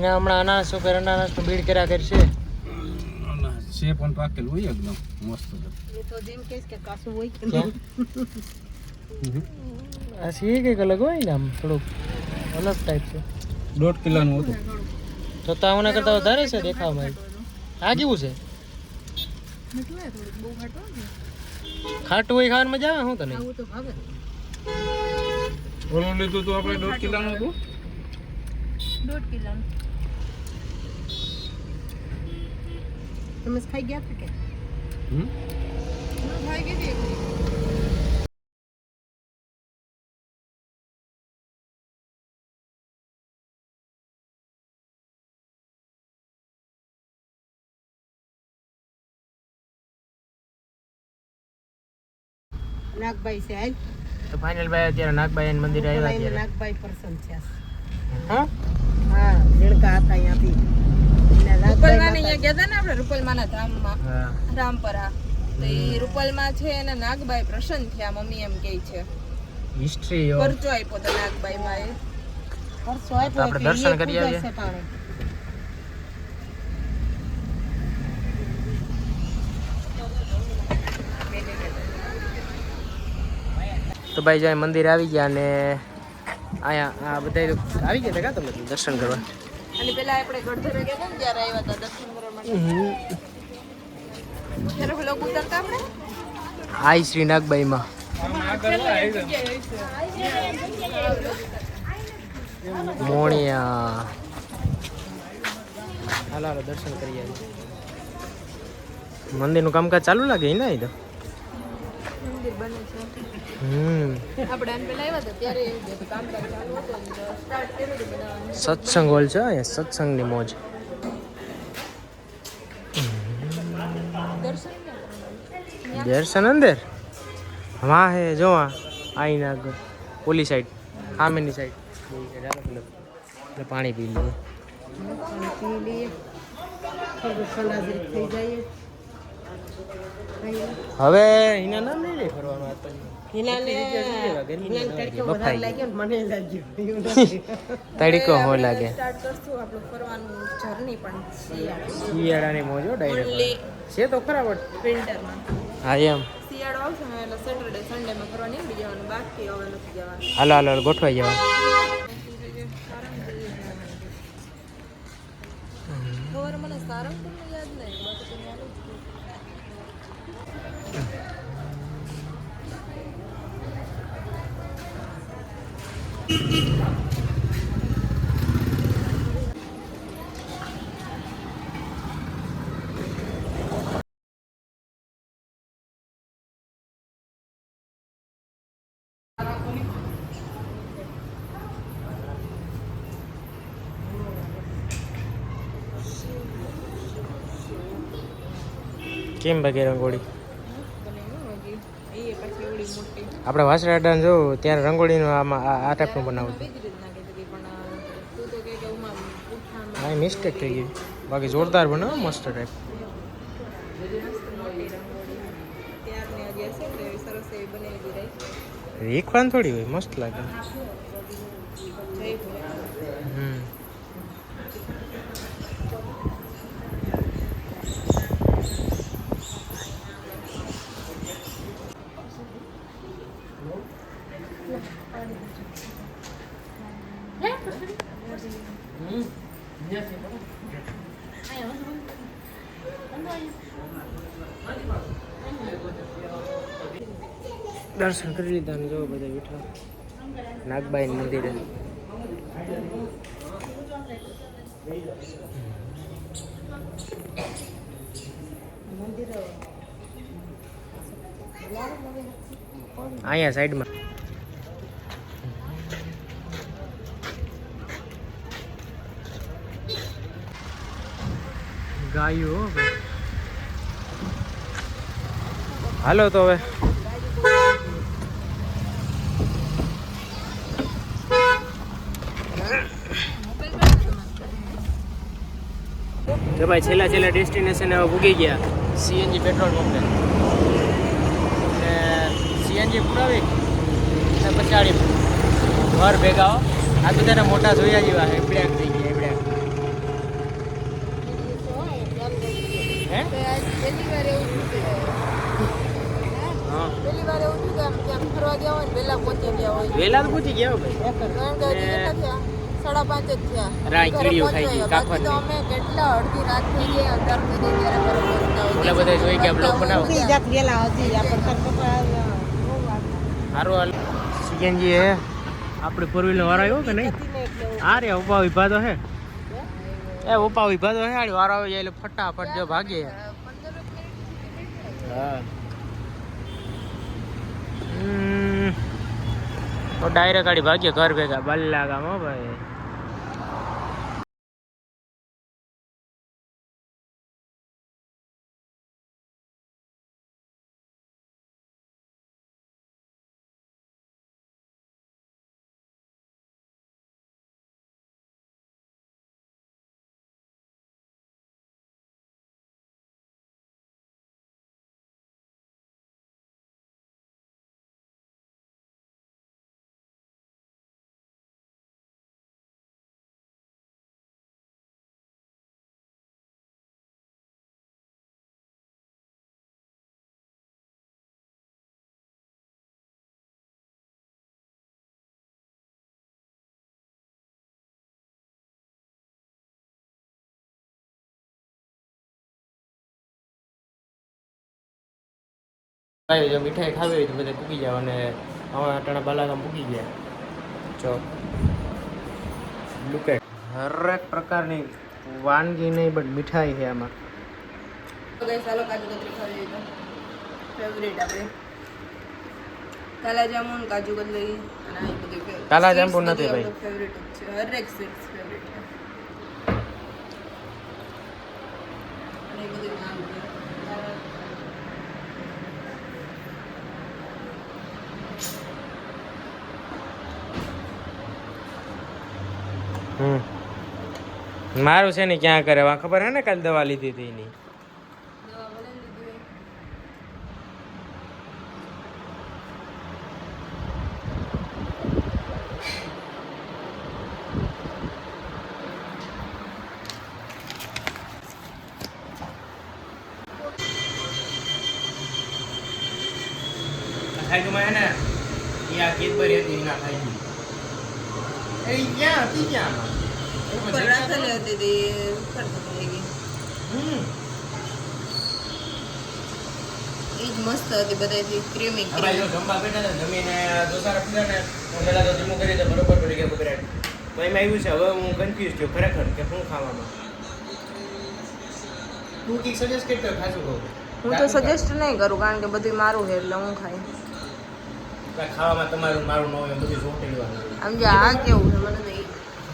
એના હમણાં અનાનસ ઉપર તો બીડ કર્યા કરશે છે. પણ પાકેલું હોય એકદમ મસ્ત એ તો જેમ કહેશ કે કાસું હોય કે આ સી કંઈક અલગ હોય ને આમ થોડુંક અલગ ટાઈપ છે. દોઢ કિલોનું હતું. તો તાવના કરતા કરતાં વધારે છે દેખાવમાં આ કેવું છે? ખાટું હોય ને. ખાટું હોય ખાવાની મજા આવે શું તને? આવું તો ભાવે. ઓલું લીધું તો આપણે દોઢ કિલોનું હતું? દોઢ કિલોનું. તમે ખાઈ ગયા હતા કે? હમ? ખાઈ ગઈ હતી નાગભાઈ છે આજ તો ફાઇનલ ભાઈ અત્યારે નાગભાઈ મંદિર આવ્યા નાગભાઈ પર્સન છે. હા? હા રેણકા હતા અહીંયાથી. રૂપલમાં ને અહીંયા ગયા હતા ને આપણે રૂપલમાના ધામમાં રામપરા. તો એ રૂપલમાં છે અને નાગબાઈ પ્રસન્ન થયા મમ્મી એમ કહે છે. હિસ્ટ્રી પરચો આપ્યો તો નાગબાઈમાં એ. પરચો આપ્યો આપણે દર્શન કરી આવીએ. તો ભાઈ જાય મંદિર આવી ગયા અને અહીંયા આ બધા આવી ગયા હતા કા તમે? દર્શન કરવા? અને પેલા આપણે ગઢધરે ગયા હતા ને ત્યારે આવ્યા હતા દર્શન કરવા માટે. ત્યારે પેલો ઉતરતા આપણે? હાય શ્રી નાગબાઈમાં મોણિયા. હાલો દર્શન કરી આવીએ. મંદિરનું કામકાજ ચાલુ લાગે ને એ તો? મંદિર બને છે. આપણે સત્સંગ હોલ છે અહીંયા સત્સંગની મોજ. દર્શન અંદર? વાહ હે જો આઈના આગળ. ઓલી સાઈડ સામેની સાઈડ એટલે પાણી પી લઈએ. પાણી પી લઈએ. થઈ જાય. હવે હિના નામ નહીં લઈ ફરવાનું આ તો. હિનાને ગરમી હિનાને તડકો બફાઈ વધારે ગઈ. લાગ્યો ને મને લાગ્યું. એવું નથી. તડકો હો લાગે. સ્ટાર્ટ કરશું આપણું ફરવાનું જર્ની પણ શિયાળો. શિયાળાની મોજ ડાયરેક્ટ છે તો ખરા બટ વિન્ટરમાં હા એમ. શિયાળો આવશે ને એટલે સેટરડે સન્ડેમાં ફરવા નીકળી જવાનું. બાકી હવે નથી જવાનું. હાલો હાલો હાલો, ગોઠવાઈ જવા ખબર મને યાદ નહીં. હતું. કેમ બાકી રંગોળી બનાવ્યું હજી. એ પછી એવડી મોટી આપણે વાસરા અડાને જો ત્યારે રંગોળીનું આમાં આ ટાઈપનું બનાવું હા મિસ્ટેક થઈ ગઈ બાકી જોરદાર બનાવો મસ્ત ટાઈપ રીખવાન થોડી હોય મસ્ત લાગે જય ભોલેનાથ હમ દર્શન કરી લીધા ને જો બધા બેઠા. નાગબાઈ મંદિરે. અહીંયા સાઈડમાં. ગાયો. હાલો તો હવે. કે ભાઈ છેલ્લા છેલ્લા ડેસ્ટિનેશન હવે ભૂગી ગયા. સીએનજી પેટ્રોલ પંપે. અને સીએનજી પુરાવી અને પછાડી ઘર ભેગા આ તો બધાને મોટા જોયા જેવા છે બ્લેક થઈ ગયા બ્લેક વેલા પહોંચી ગયા ભાઈ. સાડા પાંચ જ થયા. કીડીઓ ખાઈ ગઈ, કાફર તો અમે કેટલા અડધી રાત થઈ ગઈ અંધાર થઈ ગઈ ત્યારે પહોંચતા હોય. બધા જોઈ ગયા બ્લોગ બનાવો ઉઠી જાત ગેલા હજી. આપણે કપડા સારું હાલ સીએનજી હે આપણે ફોર વ્હીલર વાળો આવ્યો કે નહીં? એટલે આ રે ઉપા વિભા તો હે? એ ઉપા વિભા તો હે આડી વારો આવી જાય એટલે ફટાફટ જો ભાગે હા. ડાયરેક્ટ ગાડી ભાગ્ય ઘર ભેગા. બલ્લા ગામ હો ભાઈ. ભાઈ જો મીઠાઈ ખાવી હોય તો બધા પૂકી જાવ અને હવે અટાણા બાલાગામ પૂકી ગયા. જો. લુકેટ હરેક પ્રકારની વાનગી નહીં બટ મીઠાઈ છે આમાં. તો ચાલો કાજુ કતરી ખાવી તો. ફેવરેટ આપણે. કાલા જામુન કાજુ કતરી અને આ કાલા sweets જાંબુ નથી ભાઈ. આપણું છે. હરેક સ્વીટ્સ ફેવરેટ છે. અને એ બધું નામ છે હમ મારું છે ને ક્યાં કરે? વા ખબર હે ને કાલ દવા લીધી હતી એની. ખાઈ તો મેં ને એ આ કેદબરી હતી એના ખાઈ એ ક્યાં હતી ક્યાં? ઉપર રાખેલી હતી તે ઉપર થઈ ગઈ. હમ. એ જ મસ્ત હતી બધાથી ક્રીમી ક્રીમી જમવા બેઠા હતા જમીને દોસારા પીધા ને પેલા તો ધીમું કરી બરોબર પડી ગયા બરાબર તો એમાં આવ્યું છે હવે હું કન્ફ્યુઝ થયો ખરેખર કે શું ખાવામાં? તું કંઈક સજેસ્ટ કરતો ખાસું કહું. હું તો સજેસ્ટ નહીં કરું કારણ કે બધું મારું છે એટલે હું ખાઈ. કાંઈ ખાવામાં તમારું મારું ન હોય બધું સોટી લેવાનું. આમ જે આ કેવું છે મને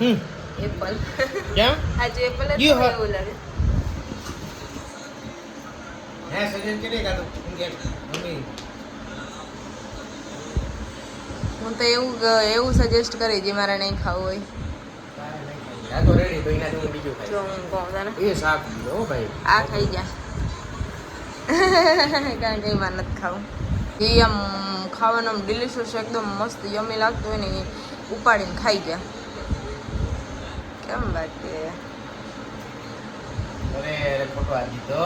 હમ. એપલ. ક્યાં? આજે જે એપલ જ એવું લાગે. હે મમ્મી. તો એવું એવું સજેસ્ટ કરી જે મારે નહીં ખાવું હોય. આ તો રેડી તો એનાથી હું બીજું જો ખાઈ હું કહું તને. એ શાક હો ભાઈ. આ ખાઈ જા. કારણ કે એમાં નથી ખાવું. એ આમ ખાવાનું આમ ડિલિશિયસ એકદમ મસ્ત યમી લાગતું હોય ને એ ઉપાડીને ખાઈ ગયા કેમ બાકી અરે ફોટો આ દીધો.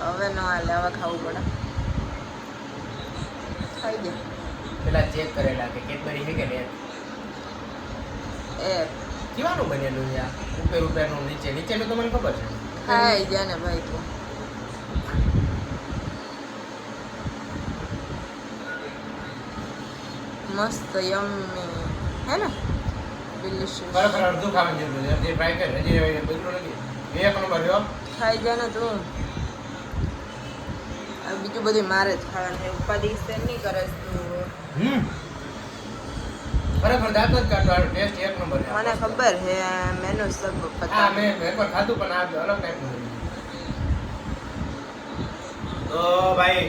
હવે ન હાલે હવે ખાવું પડે. ખાઈ દે. પેલા ચેક કરેલા કે કેડબરી છે કે ને એ કેવાનું બનેલું છે ઉપર ઉપરનું નીચે નીચેનું તો મને ખબર છે. ખાઈ ગયા ને ભાઈ તો. મસ્ત યમ્મી હે ને? ડિલિશિયસ ખરેખર અડધું ખાવાનું જેટલું છે હજી ટ્રાય કર હજી બધું નથી એક નંબર રહ્યો. ખાઈ જા ને તો. આ બીજું બધું મારે જ ખાવાનું ઉપાધિ સેર નહીં કરે તું. હમ. ખરેખર દાંત જ કાઢો. આ ટેસ્ટ એક નંબર છે. મને ખબર છે મેનુ સબ હા પતા મેં પણ ખાધું પણ આ અલગ ટાઈપનું. તો ભાઈ